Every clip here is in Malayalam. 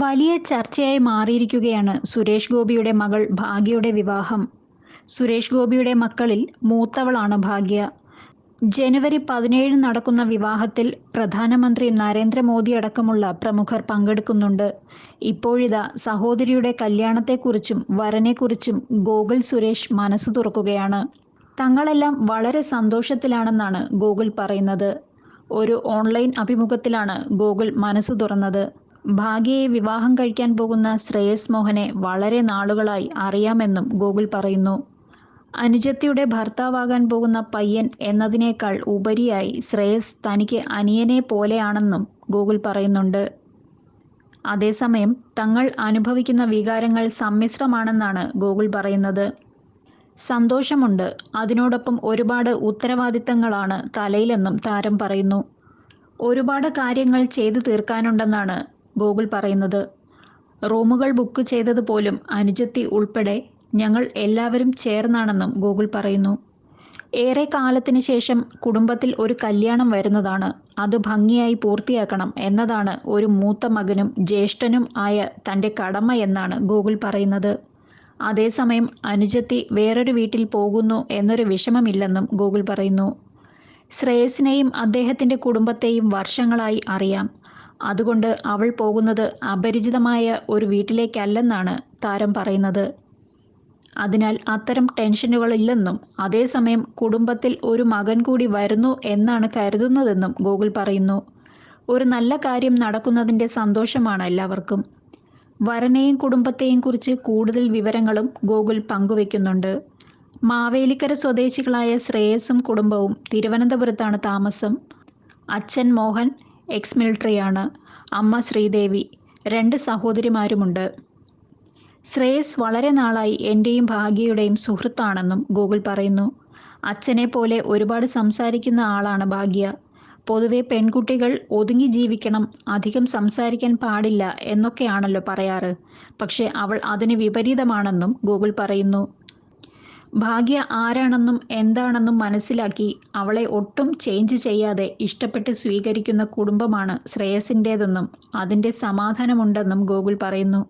വലിയ ചർച്ചയായി മാറിയിരിക്കുകയാണ് സുരേഷ് ഗോപിയുടെ മകൾ ഭാഗ്യയുടെ വിവാഹം. സുരേഷ് ഗോപിയുടെ മക്കളിൽ മൂത്തവളാണ് ഭാഗ്യ. ജനുവരി പതിനേഴിന് നടക്കുന്ന വിവാഹത്തിൽ പ്രധാനമന്ത്രി നരേന്ദ്രമോദി അടക്കമുള്ള പ്രമുഖർ പങ്കെടുക്കുന്നുണ്ട്. ഇപ്പോഴിതാ സഹോദരിയുടെ കല്യാണത്തെക്കുറിച്ചും വരനെക്കുറിച്ചും ഗോകുൽ സുരേഷ് മനസ്സു തുറക്കുകയാണ്. തങ്ങളെല്ലാം വളരെ സന്തോഷത്തിലാണെന്നാണ് ഗോകുൽ പറയുന്നത്. ഒരു ഓൺലൈൻ അഭിമുഖത്തിലാണ് ഗോകുൽ മനസ്സു തുറന്നത്. ഭാഗ്യയെ വിവാഹം കഴിക്കാൻ പോകുന്ന ശ്രേയസ് മോഹനെ വളരെ നാളുകളായി അറിയാമെന്നും ഗൂഗിൾ പറയുന്നു. അനുജത്തിയുടെ ഭർത്താവാകാൻ പോകുന്ന പയ്യൻ എന്നതിനേക്കാൾ ഉപരിയായി ശ്രേയസ് തനിക്ക് അനിയനെ പോലെയാണെന്നും ഗൂഗിൾ പറയുന്നുണ്ട്. അതേസമയം തങ്ങൾ അനുഭവിക്കുന്ന വികാരങ്ങൾ സമ്മിശ്രമാണെന്നാണ് ഗൂഗിൾ പറയുന്നത്. സന്തോഷമുണ്ട്. അതിനോടൊപ്പം ഒരുപാട് ഉത്തരവാദിത്തങ്ങളാണ് തലയിലെന്നും താരം പറയുന്നു. ഒരുപാട് കാര്യങ്ങൾ ചെയ്തു തീർക്കാനുണ്ടെന്നാണ് ഗോകുൽ പറയുന്നത്. റൂമുകൾ ബുക്ക് ചെയ്തത് പോലും അനുജത്തി ഉൾപ്പെടെ ഞങ്ങൾ എല്ലാവരും ചേർന്നാണെന്നും ഗോകുൽ പറയുന്നു. ഏറെ കാലത്തിന് ശേഷം കുടുംബത്തിൽ ഒരു കല്യാണം വരുന്നതാണ്. അത് ഭംഗിയായി പൂർത്തിയാക്കണം എന്നതാണ് ഒരു മൂത്ത മകനും ജ്യേഷ്ഠനും ആയ തന്റെ കടമ എന്നാണ് ഗോകുൽ പറയുന്നത്. അതേസമയം അനുജത്തി വേറൊരു വീട്ടിൽ പോകുന്നു എന്നൊരു വിഷമമില്ലെന്നും ഗോകുൽ പറയുന്നു. ശ്രേയസിനെയും അദ്ദേഹത്തിന്റെ കുടുംബത്തെയും വർഷങ്ങളായി അറിയാം. അതുകൊണ്ട് അവൾ പോകുന്നത് അപരിചിതമായ ഒരു വീട്ടിലേക്കല്ലെന്നാണ് താരം പറയുന്നത്. അതിനാൽ അത്തരം ടെൻഷനുകളില്ലെന്നും അതേസമയം കുടുംബത്തിൽ ഒരു മകൻ കൂടി വരുന്നു എന്നാണ് കരുതുന്നതെന്നും ഗോകുൽ പറയുന്നു. ഒരു നല്ല കാര്യം നടക്കുന്നതിന്റെ സന്തോഷമാണ് എല്ലാവർക്കും. വരനെയും കുടുംബത്തെയും കുറിച്ച് കൂടുതൽ വിവരങ്ങളും ഗോകുൽ പങ്കുവെക്കുന്നുണ്ട്. മാവേലിക്കര സ്വദേശികളായ ശ്രേയസും കുടുംബവും തിരുവനന്തപുരത്താണ് താമസം. അച്ഛൻ മോഹൻ എക്സ് മിലിട്ടറിയാണ് അമ്മ ശ്രീദേവി. രണ്ട് സഹോദരിമാരുമുണ്ട്. ശ്രേയസ് വളരെ നാളായി എന്റെയും ഭാഗ്യയുടെയും സുഹൃത്താണെന്നും ഗൂഗിൾ പറയുന്നു. അച്ഛനെ പോലെ ഒരുപാട് സംസാരിക്കുന്ന ആളാണ് ഭാഗ്യ. പൊതുവെ പെൺകുട്ടികൾ ഒതുങ്ങി ജീവിക്കണം അധികം സംസാരിക്കാൻ പാടില്ല എന്നൊക്കെയാണല്ലോ പറയാറ്. പക്ഷേ അവൾ അതിന് വിപരീതമാണെന്നും ഗൂഗിൾ പറയുന്നു. ഭാഗ്യ ആരാണെന്നും എന്താണെന്നും മനസ്സിലാക്കി അവളെ ഒട്ടും ചേഞ്ച് ചെയ്യാതെ ഇഷ്ടപ്പെട്ട് സ്വീകരിക്കുന്ന കുടുംബമാണ് ശ്രേയസിന്റേതെന്നും അതിന്റെ സമാധാനമുണ്ടെന്നും ഗോകുൽ പറയുന്നു.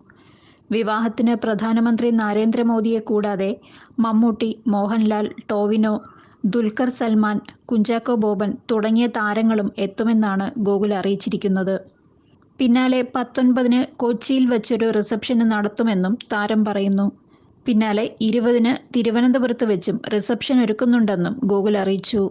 വിവാഹത്തിന് പ്രധാനമന്ത്രി നരേന്ദ്രമോദിയെ കൂടാതെ മമ്മൂട്ടി മോഹൻലാൽ ടോവിനോ ദുൽഖർ സൽമാൻ കുഞ്ചാക്കോ ബോബൻ തുടങ്ങിയ താരങ്ങളും എത്തുമെന്നാണ് ഗോകുൽ അറിയിച്ചിരിക്കുന്നത്. പിന്നാലെ പത്തൊൻപതിന് കൊച്ചിയിൽ വെച്ചൊരു റിസപ്ഷന് നടത്തുമെന്നും താരം പറയുന്നു. പിന്നാലെ ഇരുപതിന് തിരുവനന്തപുരത്ത് വെച്ചും റിസപ്ഷൻ ഒരുക്കുന്നുണ്ടെന്നും ഗോകുൽ അറിയിച്ചു.